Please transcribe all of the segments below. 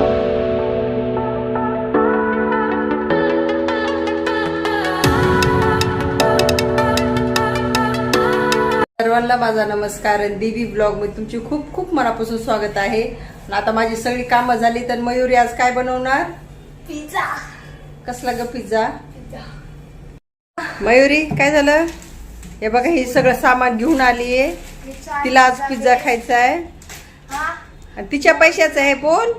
सर्वांना माझा नमस्कार देवी ब्लॉगमध्ये तुमचे खूप खूप मनापासून स्वागत आहे. आता माझी सगळी कामं झाली तर मयुरी आज काय बनवणार? पिझ्झा. कसला ग पिझ्झा? मयुरी काय झालं? हे बघा हे सगळं सामान घेऊन आली आहे. तिला आज पिझ्झा खायचा आहे आणि तिच्या पैशाचं आहे बोल.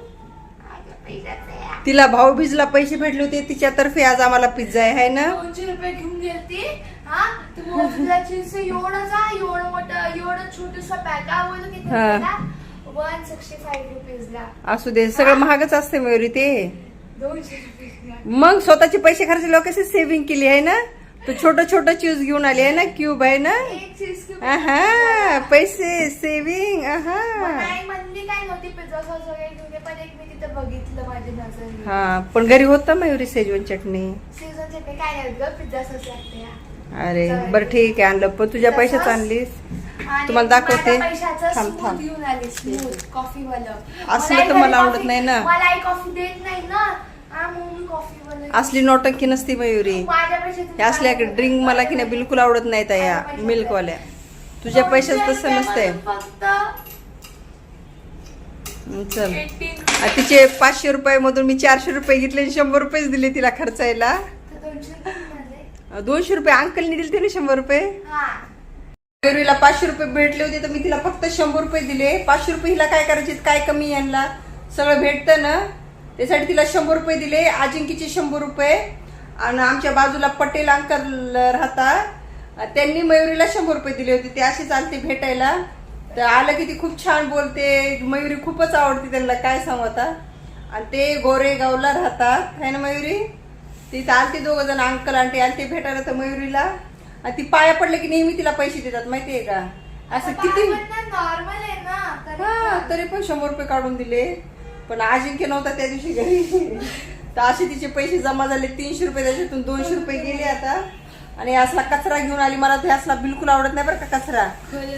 तिला भाऊ भिजला पैसे भेटले होते तिच्यातर्फे आज आम्हाला पिझ्झा आहे है ना? दोनशे रुपये घेऊन गेलती. हा तर मोजला चीज एवढाचा एवढं मोठं एवढं छोटस पॅक आवडलं किती हा. वन सिक्स्टी फाईव्ह रुपीजला असू दे सगळं महागच असते मयुरी ते. मग स्वतःचे पैसे खर्चले कसे सेव्हिंग केली आहे ना? तू छोटं छोटं चूज घेऊन आली आहे ना क्यूब आहे ना? एक चीज की आहा पैसे सेव्हिंग म्हणली. काय नव्हती पिझ्झा वगैरे पण एक मी तिथं बघितलं माझी नजर हा पण घरी होतं मयुरी सेजवन चटणी? सीझन चटणी काय नाही ग पिझ्झा सॉस लागते. अरे बर ठीक आहे आणलं. पण तुझ्या पैशाच आणलीस? आणि तुम्हाला दाखवते. थांब, थांब. कॉफी असलं तर मला आवडत नाही ना. मलाही कॉफी देत नाही ना. असली नोटंकी नसती मयुरी. असल्या ड्रिंक मला की नाही बिलकुल आवडत नाहीत या माझ्या पैशाचं- मिल्कवाल्या. तुझ्या पैशाच दोनशे तसं नसतंय. चल. तिचे पाचशे रुपये मधून मी चारशे रुपये घेतले आणि शंभर रुपयेच दिले तिला खर्चायला. यायला दोनशे रुपये अंकलनी दिले ना शंभर रुपये? हा. मयुरीला पाचशे रुपये भेटले होते तर मी तिला फक्त शंभर रुपये दिले. पाचशे रुपये हिला काय करायचे काय कमी यांना? सगळं भेटतं ना? त्यासाठी तिला शंभर रुपये दिले अजिंक्यचे शंभर रुपये. आणि आमच्या बाजूला पटेल अंकल राहता. त्यांनी मयुरीला शंभर रुपये दिले होते ते असे चालते भेटायला. तर आलं की ती खूप छान बोलते. मयुरी खूपच आवडते त्यांना काय सांगू आता? आणि ते गोरेगावला राहतात है ना मयुरी? तिथे आलते दोघ जण अंकल आंटी आलते भेटायला तर मयुरीला. आणि ती पाया पडले की नेहमी तिला पैसे देतात माहितीये का? असं किती नॉर्मल आहे ना तरी हा. तरी पण शंभर रुपये काढून दिले. पण अजिंक्य नव्हता त्या दिवशी घरी. तर असे तिचे पैसे जमा झाले तीनशे रुपये त्याच्यातून दोनशे रुपये गेले आता. आणि असला कचरा घेऊन आली मला ते असला बिलकुल आवडत नाही बरं का कचरा.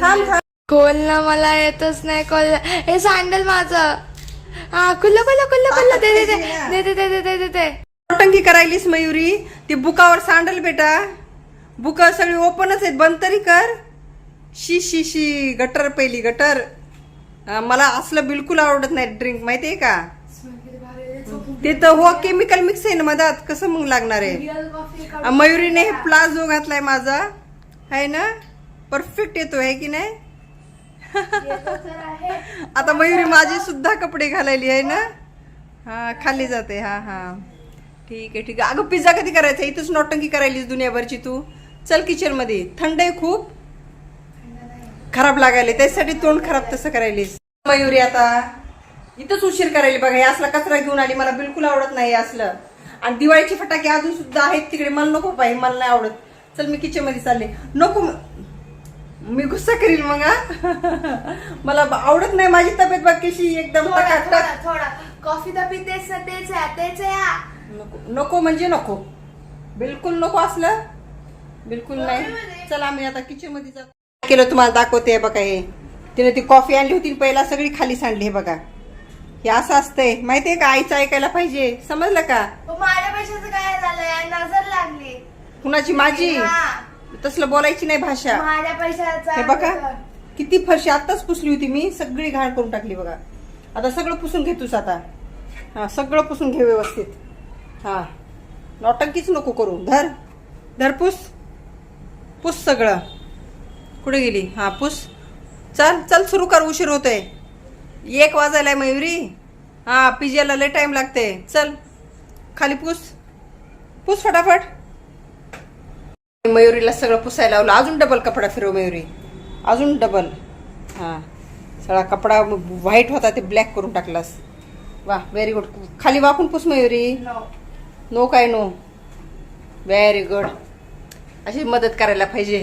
थांब. खोल ना मला येतच नाही खोल हे सँडल माझं. हा खुल्ल खुल्ल खुल्ल खुल्ल. दे दे दे. दे दे दे दे दे दे नोटंकी करायलीस मयुरी. ती बुकावर सांडल बेटा. बुक सगळी ओपनच आहेत. बंद तरी कर. शी शी शी. गटर पहिली गटर. अं, मला असलं बिलकुल आवडत नाही ड्रिंक माहितीये का? ते तर हो केमिकल मिक्स आहे ना मधात. कसं मग लागणार आहे? अं, मयुरीने हे प्लाझो घातलाय माझा. आहे ना? परफेक्ट येतो आहे की नाही? आता मयुरी माझी सुद्धा कपडे घालायली आहे ना? हा खाली जाते हा हा. ठीक आहे ठीक आहे. अगं पिझ्झा कधी करायचा? इथंच नोटंकी करायलीस दुनियाभरची तू. चल किचनमध्ये थंड आहे खूप. खराब लागायले. त्यासाठी तोंड खराब तसं करायलीस. मयुरी आता. इथंच उशीर करायली बघा. हे असला कचरा घेऊन आली. मला बिलकुल आवडत नाही असलं. आणि दिवाळीचे फटाके अजून सुद्धा आहेत तिकडे. मला नको पाहिजे मला नाही आवडत. चल मी किचनमध्ये चालले. नको म- गुस्सा करील मग हा? मला आवडत नाही माझी तब्येत बघ कशी एकदम थोडा टकाटक थोडा थोडा. कॉफी तर पितेच ना तेच आहे तेच आहे हा. नको नको म्हणजे नको. बिलकुल नको असलं. बिलकुल नाही. चला आम्ही आता किचनमध्ये जातो केलं तुम्हाला दाखवते हे बघा हे. तिने ती कॉफी आणली होती पहिला सगळी खाली सांडली हे बघा. हे असं असतंय. माहितीये का? आईचं ऐकायला पाहिजे. समजलं का? पण माझ्या पैशाचं काय झालंय? नजर लागली. कुणाची? माझी? हा. तसलं बोलायची नाही भाषा. माझ्या पैशाचा हे बघा किती फरशी आताच पुसली होती मी सगळी घाण करून टाकली बघा. आता सगळं पुसून घे तूच आता. हा सगळं पुसून घे व्यवस्थित. हा. नौटंकीच नको करू. धर. धर पुस. पुस सगळं. कुठे गेली? हा पुस. चल चल सुरू कर उशीर होतोय. एक वाजायलाय मयुरी. हा पिज्जाला लय टाइम लागते चल. खाली पुस. पुस फटाफट. मयुरीला सगळं पुसायला लावलं. अजून डबल कपडा फिरव मयुरी. अजून डबल हां. सगळा कपडा व्हाईट होता ते ब्लॅक करून टाकलास. वा व्हेरी गुड खाली वाकून पुस मयुरी. नो काय नो व्हेरी गुड अशी मदत करायला पाहिजे.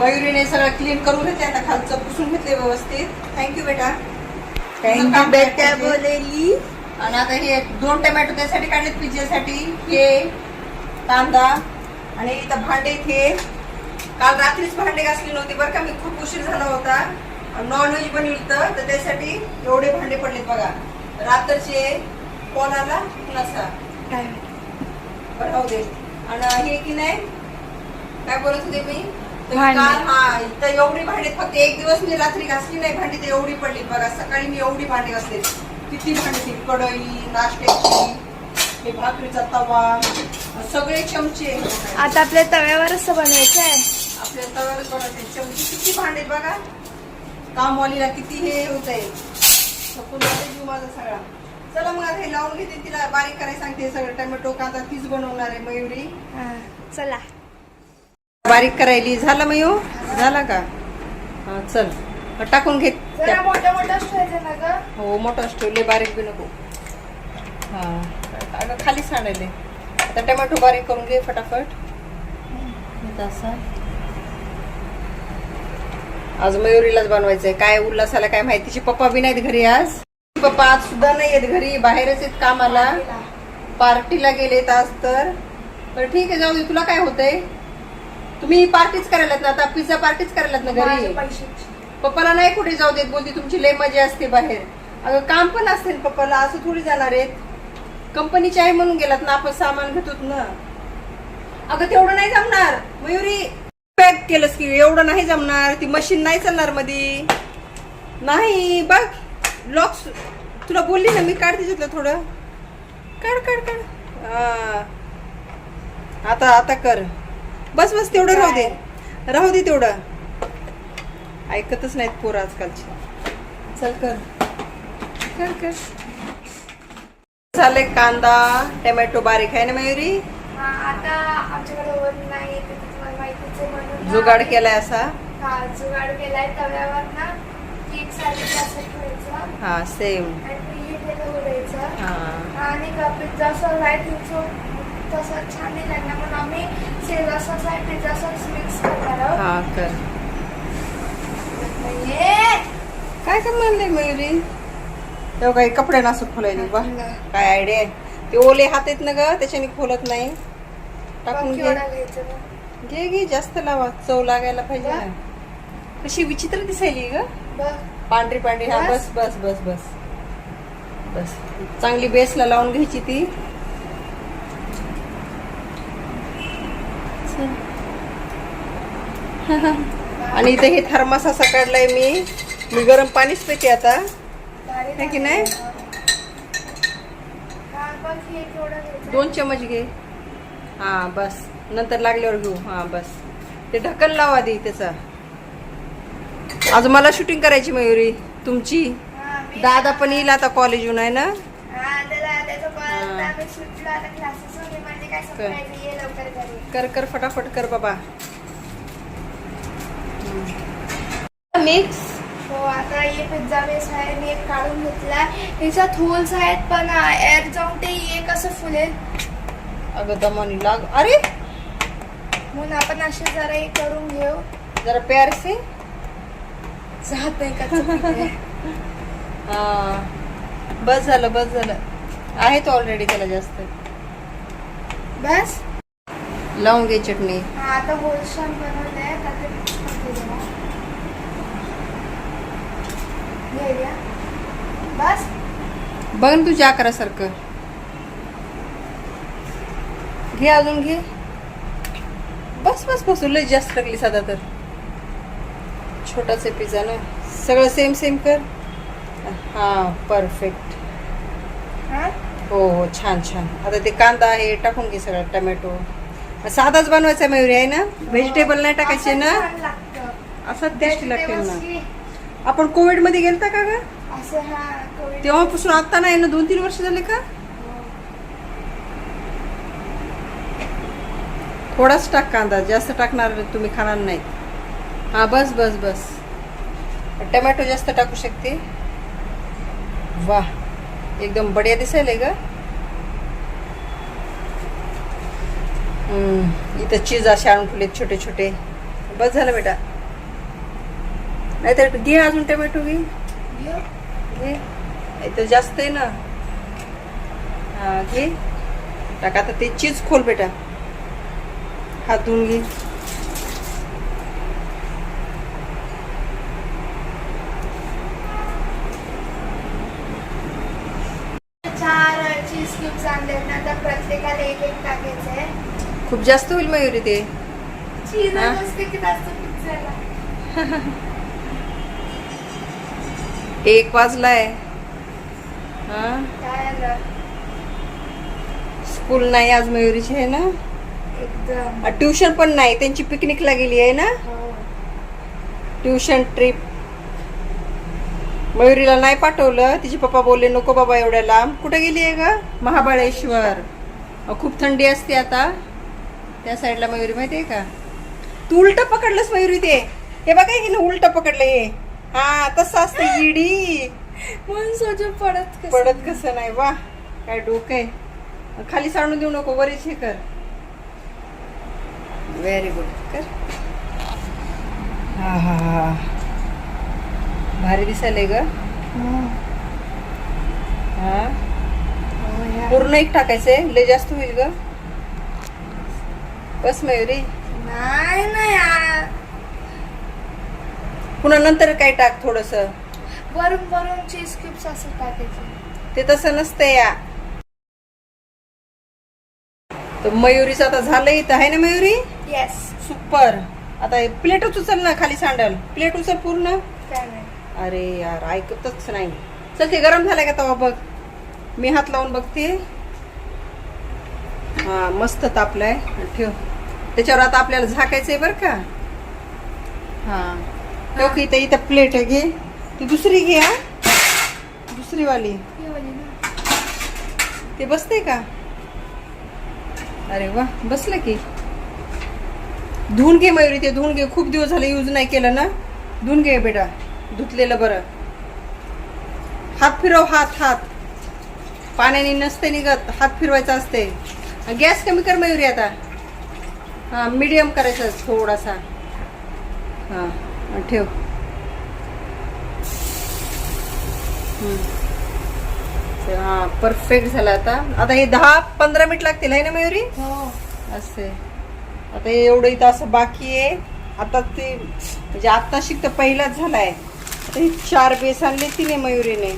मयुरीने सगळं क्लीन करून घेतले आता खालचं पुसून घेतले व्यवस्थित. थँक्यू बेटा. थँक्यू बेटा बोलेली. आणि आता हे दोन टोमॅटो त्यासाठी काढलेत पिझ्झासाठी. हे कांदा आणि इथं भांडे इथे काल रात्रीच भांडे घासली नव्हती बरं का. मी खूप उशीर झाला होता. नॉनव्हेज बनविलं तर त्यासाठी एवढे भांडे पडलेत बघा. रात्रचे कोण आला नसा काय राहू दे. आणि हे की नाही? काय बोलत होते मी. काल हा इथं एवढी भांडी फक्त एक दिवस मी रात्री घासली नाही. भांडी तर एवढी पडली बघा. सकाळी मी एवढी भांडी घासले किती भांडी ती कढई नाश्त्याची हे भाकरीचा तवा सगळे चमचे आता आपल्या तव्यावरच तर बनवायचं आहे. आपल्या तव्यावर बनवते चमचे. किती भांडे बघा. कामवालीला किती हे होत आहे जीव माझा सगळा. चला मग आता हे लावून घेते तिला बारीक करायला सांगते सगळं. टोमॅटो कांदा तीच बनवणार आहे मयुरी. हा, चला. बारीक करायली. झाला मयू? झाला का? हा चल. टाकून घेत हो मोठाच ठेवले बारीक बी नको. हा. अगं खाली सांडायले आता टोमॅटो बारीक करून घे फटाफट. असं. आज मयुरीलाच बनवायचंय. काय उल्हासाला काय माहिती? तिचे पप्पा बी नाहीत घरी आज. पप्पा आज सुद्धा नाही आहेत घरी. बाहेरच आहेत कामाला. पार्टीला. गेलेत आज तर. ठीक आहे जाऊ दे. तुला काय होतंय? तुम्ही पार्टीच करायलात ना आता? पिझ्झा पार्टीच करायलात ना घरी? पप्पाला नाही कुठे जाऊ देत बोलते तुमची लय मजा असते बाहेर. अगं काम पण असते पप्पाला असं थोडी जाणार आहेत. कंपनीचे आहे म्हणून गेलात ना आपण सामान घेतो ना. अगं तेवढं नाही जमणार. मयुरी पॅक केलंस की एवढं नाही जमणार. ती मशीन नाही चालणार मधी. नाही बघ लॉक्स तुला बोलली ना मी काढ तिच्यातलं थोडं. काढ काढ काढ. आता आता कर. बस बस तेवढं राहू दे. राहू दे तेवढं. ऐकतच नाहीत पोरं आजकालची. चल कर. कर कर. झाले कांदा टोमॅटो बारीक आहे ना मयुरी? हा आता आमच्याकडे ओव्हन नाही ते तुम्हाला माहितीच आहे म्हणून ना जुगाड केलाय असा? हा जुगाड केलाय तव्यावर ना केक सारखं असं ठेवायचं. हा सेम आणि उडायचं हा आणि आहे तुमचं तसं छान नाही लागणार म्हणून आम्ही सेवा सॉस आहे पिझ्झा सॉस मिक्स करणार आहोत. हा कर! काय काय म्हणले मयुरी? तेव्हा काही कपडे नासूक खोलायली बा. काय आयडिया आहे? ते ओले हात आहेत ना ग त्याच्याने खोलत नाही. टाकून घे. घे घे जास्त लावा. चव लागायला पाहिजे ना. कशी विचित्र दिसायली ग. पांढरी पांढरी. हा बस. बस बस बस बस. चांगली बेसला लावून घ्यायची ती. आणि इथे हे थर्मास असा काढलाय मी. मी गरम पाणीच पिते आता. है की नाही? दोन चमच घे. हा बस. नंतर लागल्यावर घेऊ. हा बस. ते ढक्कन लावा आधी त्याचा. आज मला शूटिंग करायची मयुरी. तुमची? दादा पण येईल आता कॉलेजहून आहे ना? म्हणजे कर कर फटाफट कर बाबा. मिक्स हो आता हे पिझ्झा बेस आहे मी एक काढून घेतला ह्याच्यात होल्स आहेत पण एअर जाऊन ते एक असं फुलेल? अगं दमानी लाग. अरे! म्हणून आपण असे जरा हे करून घेऊ. जरा प्यार से जात नाही का. हा. बस झालं बस झालं. आहे तो ऑलरेडी त्याला जास्त. बस? लावून घे चटणी. हा आता होल्स छान बनवले बस. बघ ना तुझ्या आकारासारखं घे अजून घे. बस बस बस लय जास्त लागली साधा तर. आहे पिझ्झा ना. सगळं सेम सेम कर. हा परफेक्ट हा? हो हो छान छान. आता ते कांदा आहे टाकून घे सगळं टमॅटो. साधाच बनवायचा मयुरी आहे ना? व्हेजिटेबल नाही टाकायचे ना? छान लागतं. असं टेस्टी लागते ना Vegetables आपण कोविडमध्ये गेलता का ग? हा तेव्हापासून आता नाही ना? दोन तीन वर्ष झाले का? थोडाच टाक कांदा जास्त टाकणार तुम्ही खाणार नाही. हा बस बस बस. टमॅटो जास्त टाकू शकते? वा एकदम बढिया दिसायला ग. इथं चीज असे आणून ठेवलेत छोटे छोटे बस झालं बेटा. नाहीतर घे अजून टोमॅटो घे. घे. जास्त आहे ना. हा घे. टाका आता ते चीज खोल बेटा. हात धुवून घे खूप जास्त होईल मयुरी ते. एक वाजलाय. हा? स्कूल नाही आज मयुरीची आहे ना? ट्युशन पण नाही त्यांची पिकनिकला गेली आहे ना? हो. Tuition trip. मयुरीला नाही पाठवलं तिचे पप्पा बोलले नको बाबा एवढ्या लांब कुठे गेली आहे ग? महाबळेश्वर. खूप थंडी असते आता. त्या साईडला मयुरी माहिती आहे का? तू उलट पकडलंस मयुरी ते. हे बघा हिनं उलट पकडलं हे. हा तसं असतं इडी म्हणून सोजू पडत कसं? पडत कसं नाही वा काय डोकं आहे. खाली सांडून देऊ नको बरेच हे कर. व्हेरी गुड कर. हा हा हा भारी दिसायलंय ग. हा. हो. पूर्ण एक टाकायचंय लय जास्त होईल ग. बस मयुरी. नाही ना यार पुन्हा नंतर काय टाक थोडस. वरून वरून चीज क्यूब्स असं टाकायचे ते तसं नसतं या. तर मयुरीचं आता झालं इथं आहे ना मयुरी? येस सुपर आता प्लेटच उचल ना खाली सांडल. प्लेट उचल पूर्ण. काय नाही. अरे यार ऐकतच नाही. चल ते गरम झालंय का तवा बघ. मी हात लावून बघते. हा मस्त तापलाय. ठेव. त्याच्यावर आता आपल्याला झाकायचंय बर का? हा. ठेव इथं इथं प्लेट आहे घे. ती दुसरी घे हा. दुसरी वाली. ते बसते का? अरे वा बसलं की. धुवून घे मयुरी ते धुवून घे. खूप दिवस झाले यूज नाही केलं ना. धुवून घे बेटा. धुतलेलं बरं. हात फिरव हात हात. पाण्याने नसते निघत. हात फिरवायचा असते. गॅस कमी कर मयुरी आता. हा मीडियम करायचा थोडासा. हा. ठेव. हा परफेक्ट झाला आता. आता हे दहा पंधरा मिनिट लागतील आहे ना मयुरी? हो. असे. आता हे एवढं इथं असं बाकी आहे. आता ते म्हणजे आता शिकत पहिलाच झालाय. आता हे चार बेस आणले तिने मयुरीने.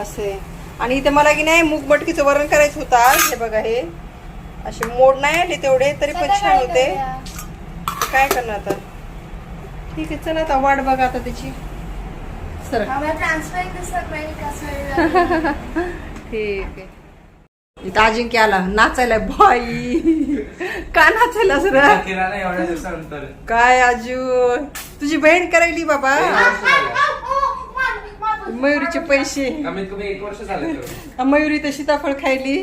असे. आणि इथं मला की नाही मूग मटकीचं वरण करायचं होतं आज. हे बघा हे. असे मोड नाही आले तेवढे तरी पण छान होते. काय करणार आता? ठीक आहे चला आता वाट बघा आता त्याची. सर. ठीक आहे. इथं अजिंक्य आला. नाचायला बाई. का नाचायला सर किराणा एवढ्या दिवसानंतर काय आजू तुझी बहीण करायली बाबा. मयुरीचे पैसे. मयुरी तर सीताफळ खायली.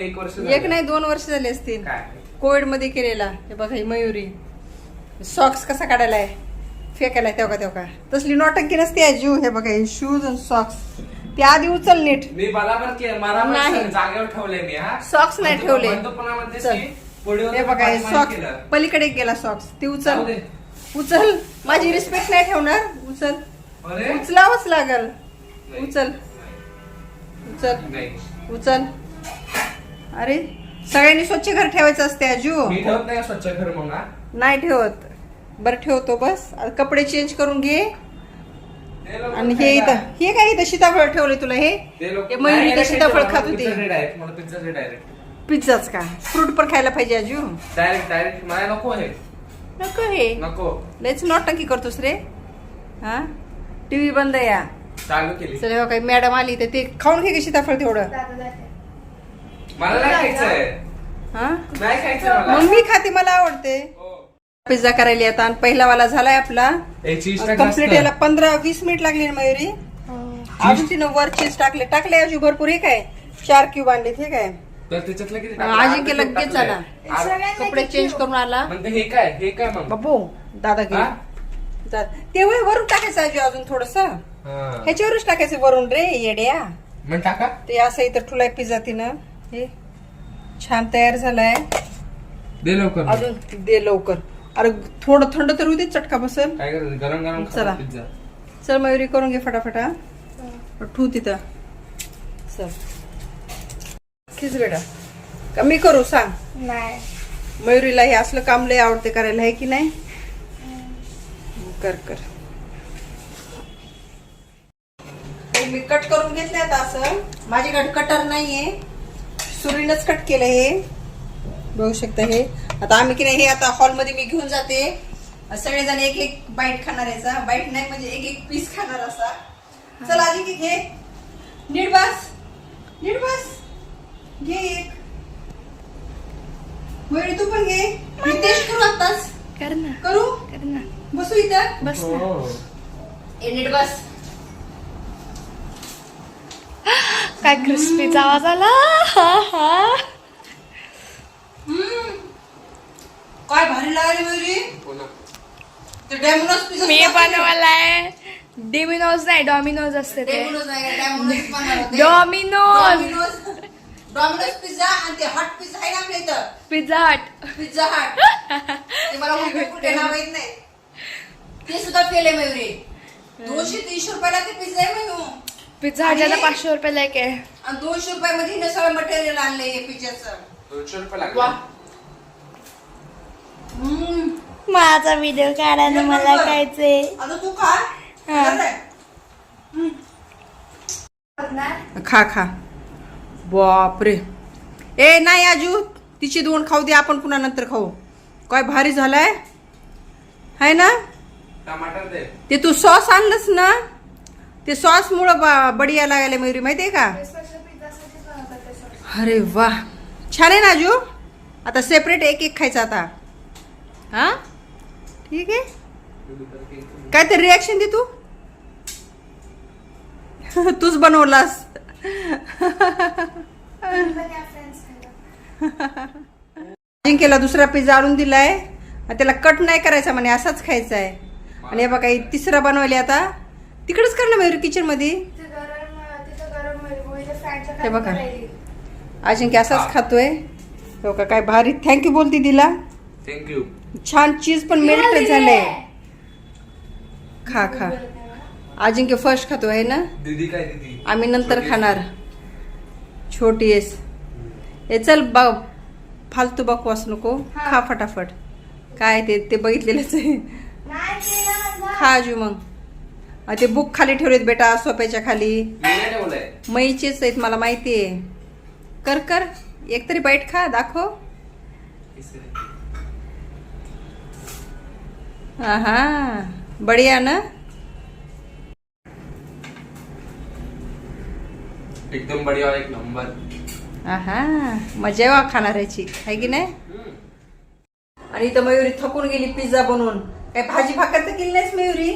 एक वर्ष एक नाही दोन वर्ष झाले असतील. काय? कोविडमध्ये केलेला. हे बघा ही मयुरी. सॉक्स कसा काढायलाय? फेकायला तेव्हा तेव्हा तसली नोटंकी नसते आजू हे बघा हे शूज आणि सॉक्स ते आधी उचल नीट. मी बराबर के बराबर नाही. जागेवर ठेवले मी हा. Socks नाही ठेवले. बंदपणामध्ये चल. पुढे हे बघा हे पाठीमागे सॉक्स केलं. पलीकडे गेला सॉक्स ते जाऊ उचल दे. उचल. माझी रिस्पेक्ट नाही ठेवणार. उचल. अरे. उचलावंच लागल. नाही. उचल. उचल. नाही. उचल. अरे सगळ्यांनी स्वच्छ घर ठेवायचं असते आजू मी ठेवत नाही स्वच्छ घर मग हा. नाही ठेवत. बरं ठेवतो बस. कपडे चेंज करून घे. आणि हे. इथं हे काय इथं? सीताफळ ठेवले तुला हे? मयुरी तर सीताफळ खात होती. पिझ्झाच का? फ्रूट पण खायला पाहिजे आजू डायरेक्ट डायरेक्ट मला नको हे नको हे. नको. लयच नॉटंकी करतोस रे. हा? टीव्ही बंद या. चालू केली. चल काही मॅडम आली तर ते खाऊन घे सीताफळ तेवढं. मला नाही खायचंय. हा? नाही मग मी खाते मला आवडते. हो. पिझ्झा करायला आता आणि पहिला वाला झालाय आपला. हे कंप्लीट. याला पंधरा वीस मिनिट लागली ना मयुरी? अजून तिनं वर चीज टाकले. टाकले अजून भरपूर. हे काय? चार क्यूब आणले ठीक आहे अजिंक्य? लगेच. आला. कपडे चेंज करून आला. हे काय? हे काय बाबू दादा हा? गेले ते वरून टाकायचं आजी अजून थोडस. हा. ह्याच्यावरच टाकायचं वरून रे येड्या. टाका. ते असं इथं ठुलाय पिझ्झा तिनं. हे. छान तयार झालाय. दे लवकर. अजून दे लवकर. अरे थोडं थंड तर दे चटका बसल. काय करायचं गरम गरम चला. पिझ्झा. चल मयुरी करून घे फटाफटा ठू तिथं. चल. खिच बेटा का मी करू सांग. नाही. मयुरीला हे असलं काम लय आवडते करायला आहे की नाही? कर कर. हे मी कट करून घेतले आता असं. माझ्याकडे कटर नाहीये. सुरीनच कट केलं हे. बघू शकता हे. आता आम्ही की नाही हे आता हॉलमध्ये मी घेऊन जाते. सगळेजण एक एक बाईट खाणार याचा बाईट नाही म्हणजे एक एक पीस खाणार असा. चल आधी की घे. नीट बस. नीट बस. घे एक. मयुरी तू पण घे. टेस्ट करू आताच कर ना. करू? कर ना. बसू इथं. बस ना. हो. ए नीट बस. काय क्रिस्पीचा आवाज आला. हा हा. काय भारी लागली मयुरी हो ना. ते डॅमोनोज पिझ्झा मी बनवलाय डिमिनोज नाही डॉमिनोज असते ते. डॅमोनोज नाही का? डॅमोनोज बनवलं होते. डॉमिनोज. डॉमिनोज डॉमिनोज पिझ्झा आणि ते हॉट पिझ्झा आहे ना आपल्या इथं. Pizza Hut. Pizza Hut. ते मला कुठे कुठे नाव येत नाही. ते सुद्धा फेल आहे मयुरी दोनशे तीनशे रुपयाला ते पिझ्झा आहे मयू पिझ्झा हट आणि- पाचशे रुपयाला एक आहे. आणि दोनशे रुपयामध्ये हिनं सगळं मटेरियल आणलंय हे पिझ्झाचं. दोनशे रुपये लागले. माझा व्हिडिओ काढायला मला खायचंय. आता तू खा. हा. खा खा बापरे. ए नाही आजू. तिची दोन खाऊ दे आपण पुन्हा नंतर खाऊ. काय भारी झालाय. आहे ना? टमाटर दे. ते तू सॉस आणलंस ना? ते सॉस मुळे बढिया लागायला मयुरी माहितीये का? अरे वा छान आहे ना आजू? आता सेपरेट एक एक खायचा आता. हा? ठीक आहे. काय ते रिॲक्शन दे तू. तूच बनवलास. अजिंक्यला दुसरा पिझ्झा आणून दिलाय. त्याला कट नाही करायचा म्हणे असाच खायचा आहे आणि बघा तिसरा बनवले आता. तिकडेच कर ना मयूर किचनमध्ये हे बघा. अजिंक्य असाच खातोय. हो का काय भारी. थँक्यू बोलती दिला थँक्यू छान चीज पण मेल्ट झालंय. खा खा. अजिंक्य फर्स्ट खातो आहे ना? दीदी काय दीदी? आम्ही नंतर छोटी खाणार. छोटी येस हे चल बघ फालतू बकवास नको. खा फटाफट. काय ते ते बघितलेलंच आहे. खा आजू मग. ते बुक खाली ठेवलेत बेटा सोप्याच्या खाली. मी नाही ठेवलंय. मईचेच आहेत मला माहिती आहे कर कर. एक तरी बाईट खा दाखव. हा बढिया ना? एकदम बढिया एक नंबर. हा मजा आहे वा खाणाऱ्याची आहे की नाही? आणि इथं मयुरी थकून गेली पिझ्झा बनवून. काय भाजी भाकर तर केली नाहीस मयुरी?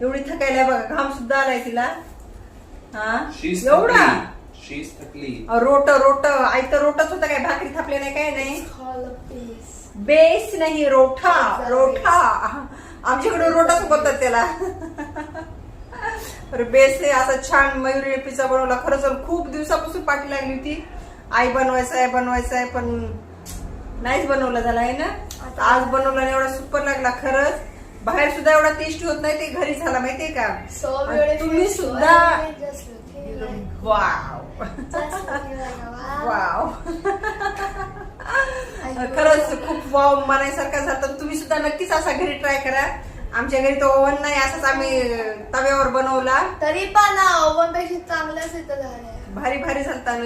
एवढी थकायला बघा घाम सुद्धा आलाय तिला. हा? शीज एवढा? थकली. शीज थकली रोट रोट आई तर रोटच होता काय भाकरी थापले नाही काय नाही? बेस नाही रोठा रोठा. आमच्याकडे रोटाच बोलतात त्याला. अरे बेस आहे असा छान मयुरी पिझ्झा बनवला. खरंच खूप दिवसापासून पाठी लागली होती. आई बनवायचं आहे बनवायचं आहे पण नाहीच बनवलं झाला आहे ना? आता आज बनवला एवढा सुपर लागला खरंच. बाहेर सुद्धा एवढा टेस्टी होत नाही ते घरी झाला माहितीये का? तुम्ही सुद्धा वाव. वाव. खरंच खूप वाव म्हणायसारखं झालं. तुम्ही सुद्धा नक्कीच असा घरी ट्राय करा. आमच्या घरी तो ओव्हन नाही असंच आम्ही तव्यावर बनवला. तरी पण ओव्हनपेक्षा चांगलंच इथं झालंय भारी भारी झालता.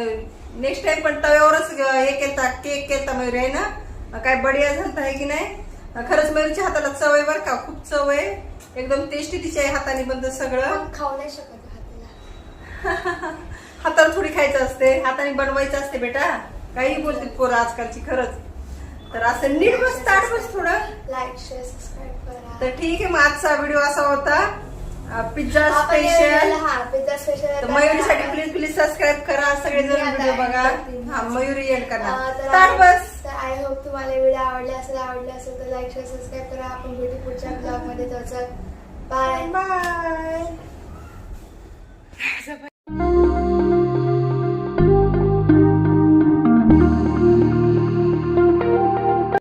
नेक्स्ट टाइम पण तव्यावरच हे केलता केक केलता मयुरी आहे ना? काय बढिया झालता आहे की नाही? खरंच मयुरीच्या हाताला चव आहे बरं का खूप चव आहे. एकदम टेस्टी तिच्या हाताने बनतं सगळं. खाऊ नाही शकत हाताला. हाताला थोडी खायचं असते. हाताने बनवायचं असते बेटा. काही बोलतील पोर आजकालची खरंच. तर असं नीट बस ताट बस थोडं. लाईक शेअर सबस्क्राईब करा. तर ठीक आहे मग आजचा व्हिडिओ असा होता. पिझ्झा स्पेशल पिझ्झा स्पेशल मयुरीसाठी प्लीज प्लीज सबस्क्राईब करा. सगळेजण मी व्हिडिओ बघा. हा मयुरी येईल करा. ताट बस. आय होप तुम्हाला व्हिडिओ आवडले असेल आवडले असेल तर लाईक शेअर सबस्क्राईब करा. आपण भेटू पुढच्या ब्लॉगमध्ये. तसं बाय बाय